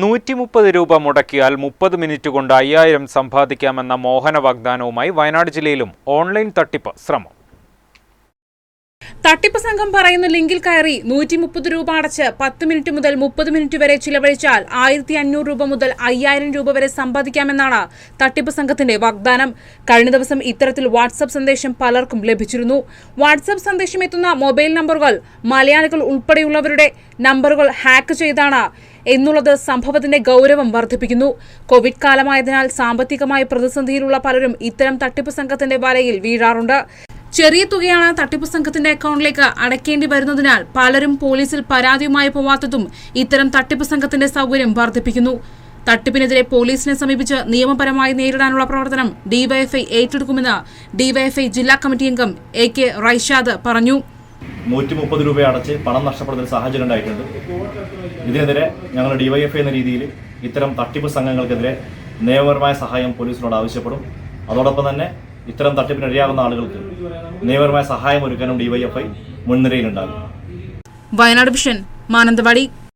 നൂറ്റി മുപ്പത് രൂപ മുടക്കിയാൽ മുപ്പത് മിനിറ്റ് കൊണ്ട് അയ്യായിരം സമ്പാദിക്കാമെന്ന മോഹന വാഗ്ദാനവുമായി വയനാട് ജില്ലയിലും ഓൺലൈൻ തട്ടിപ്പ് ശ്രമം. തട്ടിപ്പ് സംഘം പറയുന്ന ലിങ്കിൽ കയറി നൂറ്റി മുപ്പത് രൂപ അടച്ച് പത്ത് മിനിറ്റ് മുതൽ മുപ്പത് മിനിറ്റ് വരെ ചിലവഴിച്ചാൽ ആയിരത്തി അഞ്ഞൂറ് രൂപ മുതൽ അയ്യായിരം രൂപ വരെ സമ്പാദിക്കാമെന്നാണ് തട്ടിപ്പ് സംഘത്തിന്റെ വാഗ്ദാനം. കഴിഞ്ഞ ദിവസം ഇത്തരത്തിൽ വാട്സപ്പ് സന്ദേശം പലർക്കും ലഭിച്ചിരുന്നു. വാട്സപ്പ് സന്ദേശം എത്തുന്ന മൊബൈൽ നമ്പറുകൾ മലയാളികൾ ഉൾപ്പെടെയുള്ളവരുടെ നമ്പറുകൾ ഹാക്ക് ചെയ്താണ് എന്നുള്ളത് സംഭവത്തിന്റെ ഗൗരവം വർദ്ധിപ്പിക്കുന്നു. കോവിഡ് കാലമായതിനാൽ സാമ്പത്തികമായ പ്രതിസന്ധിയിലുള്ള പലരും ഇത്തരം തട്ടിപ്പ് സംഘത്തിന്റെ വലയിൽ വീഴാറുണ്ട്. ചെറിയ തുകയാണ് തട്ടിപ്പ് സംഘത്തിന്റെ അക്കൗണ്ടിലേക്ക് അടയ്ക്കേണ്ടി വരുന്നതിനാൽ പലരും പോലീസിൽ പരാതിയുമായി പോവാത്തതും ഇത്തരം തട്ടിപ്പ് സംഘത്തിന്റെ സൗകര്യം വർദ്ധിപ്പിക്കുന്നു. തട്ടിപ്പിനെതിരെ പോലീസിനെ സമീപിച്ച് നിയമപരമായി നേരിടാനുള്ള പ്രവർത്തനം ഡിവൈഎഫ്ഐ ഏറ്റെടുക്കുമെന്ന് ഡിവൈഎഫ്ഐ ജില്ലാ കമ്മിറ്റി അംഗം എ കെ റൈഷാദ് പറഞ്ഞു. നൂറ്റി മുപ്പത് രൂപ അടച്ച് പണം നഷ്ടപ്പെടുന്ന സാഹചര്യം ഉണ്ടായിട്ടുണ്ട്. ഇതിനെതിരെ ഞങ്ങൾ ഡിവൈഎഫ്ഐ എന്ന രീതിയിൽ ഇത്തരം തട്ടിപ്പ് സംഘങ്ങൾക്കെതിരെ നിയമപരമായ സഹായം പോലീസിനോട് ആവശ്യപ്പെടും. അതോടൊപ്പം തന്നെ ഇത്തരം തട്ടിപ്പിന് ഇരയാകുന്ന ആളുകൾക്ക് നിയമപരമായ സഹായം ഒരുക്കാനും ഡിവൈഎഫ്ഐ മുൻനിരയിലുണ്ടാകും. വയനാട് വിഷൻ മാനന്തവാടി.